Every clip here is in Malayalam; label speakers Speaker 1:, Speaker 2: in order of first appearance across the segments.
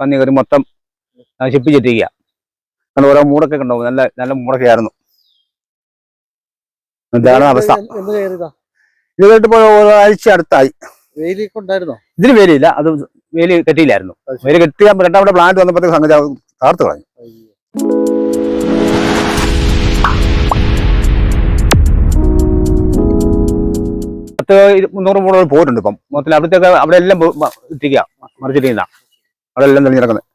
Speaker 1: പന്നി കയറി മൊത്തം നശിപ്പിച്ചിട്ടിരിക്കുക കാരണം ഓരോ മൂടൊക്കെ ഉണ്ടാവും നല്ല നല്ല മൂടൊക്കെ ആയിരുന്നു. ഇതാണ് അവസ്ഥ. ഇത്? കേട്ടിപ്പോ ഒരാഴ്ച അടുത്തായി. ഇതിന് വേലിയില്ല അത് വേലി കെട്ടിയില്ലായിരുന്നു. വേലി കെട്ടിയാൽ രണ്ടാമത്തെ പ്ലാന്റ് വന്നപ്പോഴത്തേക്ക് സംഗതി കാർത്തു കളഞ്ഞു. പത്ത് മുന്നൂറ് മൂടോൾ പോയിട്ടുണ്ട് ഇപ്പം. മൊത്തത്തിൽ അവിടത്തേക്ക് അവിടെ എല്ലാം ഇട്ടിരിക്കുക മറിച്ചിട്ടിരുന്ന അവിടെ
Speaker 2: തെളിഞ്ഞു കിടക്കുന്നത്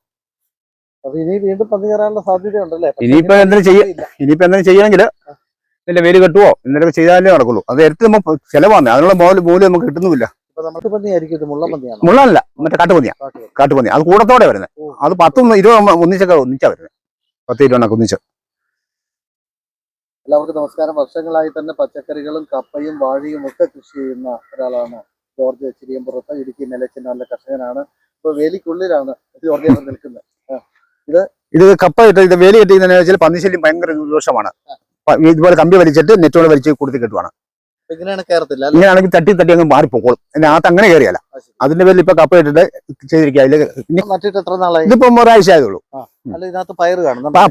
Speaker 1: ഇനിയിപ്പോ എന്തെങ്കിലും ചെയ്യ-. ഇനിയിപ്പോ എന്തെങ്കിലും ചെയ്യണമെങ്കിൽ ഇതിന്റെ വേര് കെട്ടുവോ? എന്തെങ്കിലും ചെയ്താലേ നടക്കുള്ളൂ. അത് എടുത്ത് നമുക്ക് ചെലവാണ് അതിനുള്ള മോൽ മൂല്യം നമുക്ക് കിട്ടുന്നുമില്ല. മുള്ളല്ല. മറ്റേ കാട്ടുപന്നിയാ കാട്ടുപന്നി അത് കൂടത്തോടെ വരുന്നത് അത് പത്തും ഇരുപത് ഒന്നിച്ചൊക്കെ ഒന്നിച്ചാ വരുന്നത് പത്ത് ഇരുപതെണ്ണൊക്കെ ഒന്നിച്ച്.
Speaker 2: എല്ലാവർക്കും നമസ്കാരം. വർഷങ്ങളായി തന്നെ പച്ചക്കറികളും കപ്പയും വാഴയും ഒക്കെ കൃഷി ചെയ്യുന്ന ഒരാളാണ് ജോർജ് ചിരിയമ്പുറത്ത് ഇടുക്കി നല്ല കർഷകനാണ്. ഇപ്പൊ വേലിക്കുള്ളിലാണ് നിൽക്കുന്നത്.
Speaker 1: ഇത് കപ്പ ഇട്ട് ഇത് വേലി കെട്ടിക്കുന്നതിന് വെച്ചാൽ പന്നിശല്യം ഭയങ്കര ദോഷമാണ്. ഇതുപോലെ കമ്പി വലിച്ചിട്ട് നെറ്റോടെ വലിച്ച് കൊടുത്ത് കെട്ടുവാണ്.
Speaker 2: അപ്പൊ ഇങ്ങനെയാണ് കയറത്തില്ല
Speaker 1: ഇങ്ങനെയാണെങ്കിൽ തട്ടി തട്ടി അങ്ങ് മാറിപ്പോക്കോളും. അതിനകത്ത് അങ്ങനെ കയറിയല്ല. അതിന്റെ പേരിൽ ഇപ്പൊ കപ്പ ഇട്ടിട്ട് ചെയ്തിരിക്കുക. അതിൽ ഇനി
Speaker 2: നട്ടിട്ട് എത്ര നാളായി?
Speaker 1: ഇതിപ്പം ഒരാഴ്ച ആയതുള്ളൂ
Speaker 2: ഇതിനകത്ത്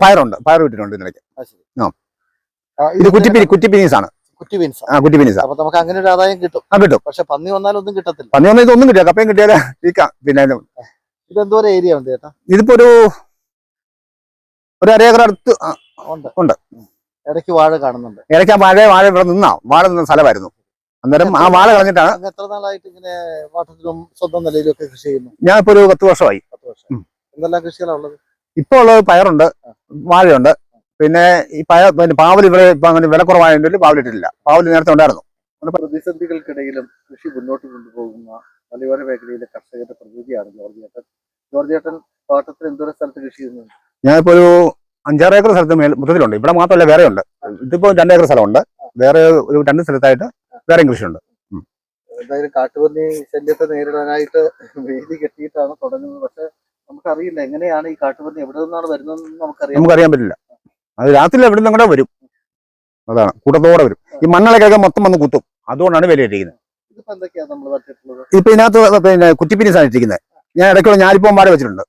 Speaker 1: പയറുണ്ട്. പയർ ഇട്ടിട്ടുണ്ട്.
Speaker 2: ആ,
Speaker 1: ഇത് കുറ്റിപ്പിരി കുറ്റിപ്പിനീസ് ആണ്
Speaker 2: കുറ്റി ബീൻസ്
Speaker 1: ആ.
Speaker 2: അപ്പൊ നമുക്ക് അങ്ങനെ ഒരു ആദായം കിട്ടും.
Speaker 1: ആ കിട്ടും.
Speaker 2: പക്ഷെ പന്നി വന്നാലും ഒന്നും കിട്ടത്തില്ല.
Speaker 1: പന്നി വന്നാൽ ഇതൊന്നും കിട്ടില്ല. കപ്പയും കിട്ടിയാലേ വിൽക്കാം. പിന്നെ
Speaker 2: ഇത് എന്തോരം ഏരിയ ഉണ്ട് ചേട്ടാ.
Speaker 1: ഇതിപ്പോ ഒരു ഒരു അരേക്കർ അടുത്ത്
Speaker 2: ഉണ്ട്.
Speaker 1: ഉണ്ട്.
Speaker 2: ഇടയ്ക്ക് വാഴ കാണുന്നുണ്ട്.
Speaker 1: ഇടയ്ക്ക് ആ വാഴ വാഴ ഇവിടെ നിന്നാ. വാഴ നിന്ന സ്ഥലമായിരുന്നു. അന്നേരം ആ വാഴ കളഞ്ഞിട്ടാണ്
Speaker 2: എത്ര നാളായിട്ട് ഇങ്ങനെ വാട്ടത്തിലും സ്വന്തം നിലയിലും ഒക്കെ കൃഷി ചെയ്യുന്നു?
Speaker 1: ഞാൻ ഇപ്പൊ ഒരു പത്ത് വർഷമായി.
Speaker 2: പത്ത് വർഷം. എന്തെല്ലാം കൃഷികളാണ് ഉള്ളത്?
Speaker 1: ഇപ്പൊ ഉള്ളത് പയറുണ്ട് വാഴയുണ്ട്. പിന്നെ ഈ പഴ പിന്നെ പാവൽ ഇവിടെ ഇപ്പൊ അങ്ങനെ വില കുറവായതുകൊണ്ട് പാവലിട്ടില്ല പാവൽ നേരത്തെ ഉണ്ടായിരുന്നു.
Speaker 2: പ്രതിസന്ധികൾക്കിടയിലും കൃഷി മുന്നോട്ട് കൊണ്ടുപോകുന്ന മലയോര മേഖലയിലെ കർഷകരുടെ പ്രതിനിധിയാണ് ജോർജ് ഏട്ടൻ ജോർജ് ഏട്ടൻ തോട്ടത്തിൽ എന്തോരം സ്ഥലത്ത് കൃഷി ചെയ്യുന്നുണ്ട്?
Speaker 1: ഞാനിപ്പോ ഒരു അഞ്ചാറ് ഏക്കർ സ്ഥലത്ത് മേൽ മൊത്തത്തിലുണ്ട്. ഇവിടെ മാത്രമല്ല വേറെ ഉണ്ട് ഇതിപ്പോ രണ്ട് ഏക്കർ സ്ഥലമുണ്ട്. വേറെ ഒരു രണ്ട് സ്ഥലത്തായിട്ട് വേറെയും കൃഷിയുണ്ട്.
Speaker 2: എന്തായാലും കാട്ടുപന്നി ശല്യത്തെ നേരിടാനായിട്ട് വേലി കെട്ടിയിട്ടാണ് തുടങ്ങുന്നത്. പക്ഷെ നമുക്കറിയില്ല എങ്ങനെയാണ് ഈ കാട്ടുപന്നി എവിടെ നിന്നാണ് വരുന്നതെന്ന് നമുക്കറിയാം
Speaker 1: നമുക്കറിയാൻ പറ്റില്ല. അത് രാത്രി എവിടെ നിന്നും കൂടെ വരും. അതാണ് കൂട്ടത്തോടെ വരും. ഈ മണ്ണളക്കൊക്കെ മൊത്തം വന്ന് കുത്തും. അതുകൊണ്ടാണ് വില ഇട്ടിരിക്കുന്നത്
Speaker 2: ഇതിപ്പോ എന്തൊക്കെയാണ് നമ്മൾ നട്ടിട്ടുള്ളത്
Speaker 1: ഇപ്പൊ ഇതിനകത്ത് പിന്നെ കുറ്റിപ്പിനിസാണ് ഇട്ടിരിക്കുന്നത് ഞാൻ ഇടയ്ക്കുള്ള ഞാലിപ്പം വാഴ വെച്ചിട്ടുണ്ട്.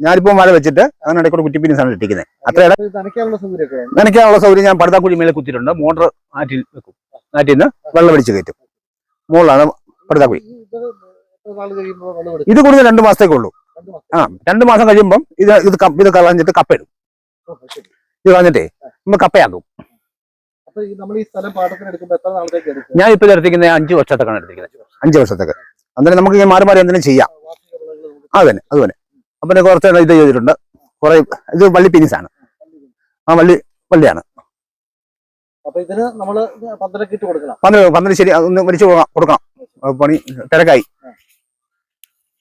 Speaker 1: ഞാലിപ്പം വാഴ വെച്ചിട്ട് അങ്ങനെ ഇടയ്ക്കുള്ള കുറ്റിപ്പിനിസാണ് ഇട്ടിരിക്കുന്നത് അത്ര
Speaker 2: നനയ്ക്കാനുള്ള.
Speaker 1: സൗകര്യം ഞാൻ പടുതാക്കുഴി മേലെ കുത്തിയിട്ടുണ്ട്. മോട്ടർ ആറ്റിൽ വെക്കും. ആറ്റിൽ നിന്ന് വെള്ളം അടിച്ച് കയറ്റും. മുകളിലാണ് പടുതാക്കുഴി.
Speaker 2: ഇത്
Speaker 1: കൂടുതൽ രണ്ട്
Speaker 2: മാസത്തേക്കുള്ളൂ.
Speaker 1: ആ രണ്ട് മാസം കഴിയുമ്പം ഇത് ഇത് ഇത് കളഞ്ഞിട്ട് കപ്പയിടും. ഇത് കളഞ്ഞിട്ടേ നമ്മൾ കപ്പയാക്കും ഞാൻ ഇപ്പൊ എടുത്തിരിക്കുന്നത് അഞ്ചു വർഷത്തേക്കാണ് എടുത്തിരിക്കുന്നത് അഞ്ചു വർഷത്തേക്ക്. അന്നേരം നമുക്ക് ഇങ്ങനെ മാറി മാറി എന്തെങ്കിലും ചെയ്യാം. അത് തന്നെ അത് തന്നെ. അപ്പൊ കുറച്ച് ഇത് ചെയ്തിട്ടുണ്ട്. കുറെ ഇത് വള്ളി പിനിസാണ് ആ വള്ളി വള്ളിയാണ്. പന്ത്രണ്ട് ശരി ഒന്ന് വലിച്ചു കൊടുക്കാം കൊടുക്കണം. പണി തിരക്കായി.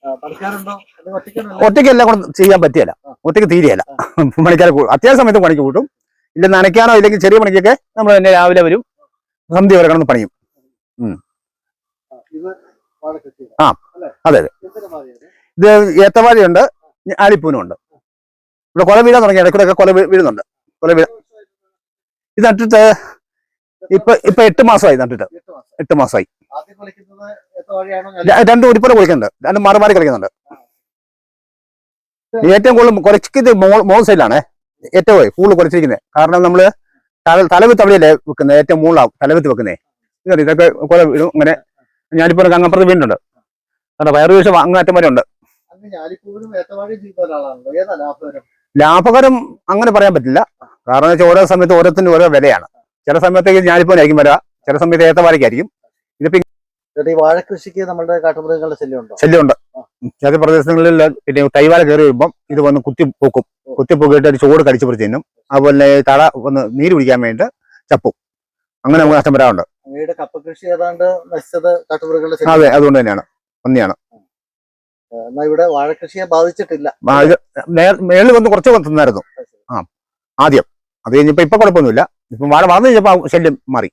Speaker 2: ആ, പണിക്കാരുണ്ടോ? അല്ലെങ്കിൽ ഒറ്റയ്ക്കാണോ
Speaker 1: ഒറ്റയ്ക്ക് എല്ലാം കൂടെ ചെയ്യാൻ പറ്റിയല്ല. ഒറ്റയ്ക്ക് തീരെയല്ല. പണിക്കാരെ കൂടും അത്യാവശ്യ സമയത്ത് പണിക്ക് കൂട്ടും. ഇല്ല നനയ്ക്കാനോ ഇല്ലെങ്കിൽ ചെറിയ പണിക്കൊക്കെ നമ്മൾ തന്നെ രാവിലെ വരും. സന്ധ്യ വരെ കിടന്ന് പണിയും.
Speaker 2: ആ,
Speaker 1: അതെ, അതെ. ഇത് ഏത്തവാഴയുണ്ട് ആലിപ്പൂനും ഉണ്ട് ഇവിടെ കൊല വീഴാൻ തുടങ്ങി ഇടയ്ക്കൂടെ കൊല വീഴുന്നുണ്ട്. കൊല വീഴ ഇത്? നട്ടിട്ട് ഇപ്പൊ ഇപ്പൊ എട്ട് മാസമായി നട്ടിട്ട്
Speaker 2: എട്ട്
Speaker 1: മാസമായി. രണ്ട് ഒരുപോലെ കളിക്കുന്നുണ്ട്. രണ്ടും മാറി മാറി കളിക്കുന്നുണ്ട് ഏറ്റവും കൂടുതൽ കുറച്ചിത് മോൾ സൈഡിലാണ്. ഏറ്റവും കൂടുതൽ കുറച്ചിരിക്കുന്നത്. കാരണം നമ്മൾ തല തലവിത്ത് അവിടെയല്ലേ വെക്കുന്നത് ഏറ്റവും മുകളിലാവും. തലവിത്ത് വെക്കുന്നേ. ഇതൊക്കെ കുറെ ഇങ്ങനെ ഞാനിപ്പോ അങ്ങപ്പുറത്ത് വീണ്ടുണ്ട് കാരണം വയറു വീഴ്ച അങ്ങേറ്റം വരെ ഉണ്ട്
Speaker 2: ലാഭകരം?
Speaker 1: അങ്ങനെ പറയാൻ പറ്റില്ല. കാരണം വെച്ചാൽ ഓരോ സമയത്ത് ഓരോത്തിന് ഓരോ വിലയാണ്. ചില സമയത്തേക്ക് ഞാനിപ്പോ ആയിരിക്കും വരിക. ചില സമയത്ത് ഏത്തവാരയ്ക്കായിരിക്കും ഇതിപ്പോ
Speaker 2: പിന്നെ ഈ വാഴ കൃഷിക്ക് നമ്മുടെ കാട്ടുമൃഗങ്ങളുടെ ശല്യമുണ്ടോ?
Speaker 1: ശല്യമുണ്ട്. ചില പ്രദേശങ്ങളിൽ പിന്നെ തൈവാല കയറി വരുമ്പം ഇത് വന്ന് കുത്തി പൊക്കും കുത്തി പൊക്കിയിട്ട് ഒരു ചോട് കടിച്ചു പിടിച്ച് തിന്നും അതുപോലെ തട വന്ന് നീര് പിടിക്കാൻ വേണ്ടി ചപ്പും. അങ്ങനെ നമുക്ക് നഷ്ടം വരാറുണ്ട്
Speaker 2: അങ്ങയുടെ കപ്പ കൃഷി ഏതാണ്ട് നശിച്ചത് കാട്ടുമൃഗങ്ങളുടെ ശല്യം.
Speaker 1: അതെ അതുകൊണ്ട് തന്നെയാണ്. ഒന്നെയാണ്.
Speaker 2: എന്നാ ഇവിടെ വാഴ കൃഷിയെ ബാധിച്ചിട്ടില്ല
Speaker 1: മേളിൽ വന്ന് കുറച്ച് വന്നിരുന്നു ആ ആദ്യം. അത് കഴിഞ്ഞപ്പോ ഇപ്പൊ കുഴപ്പമൊന്നുമില്ല. ഇപ്പം വാഴ വളർന്നു കഴിഞ്ഞപ്പോ ശല്യം മാറി.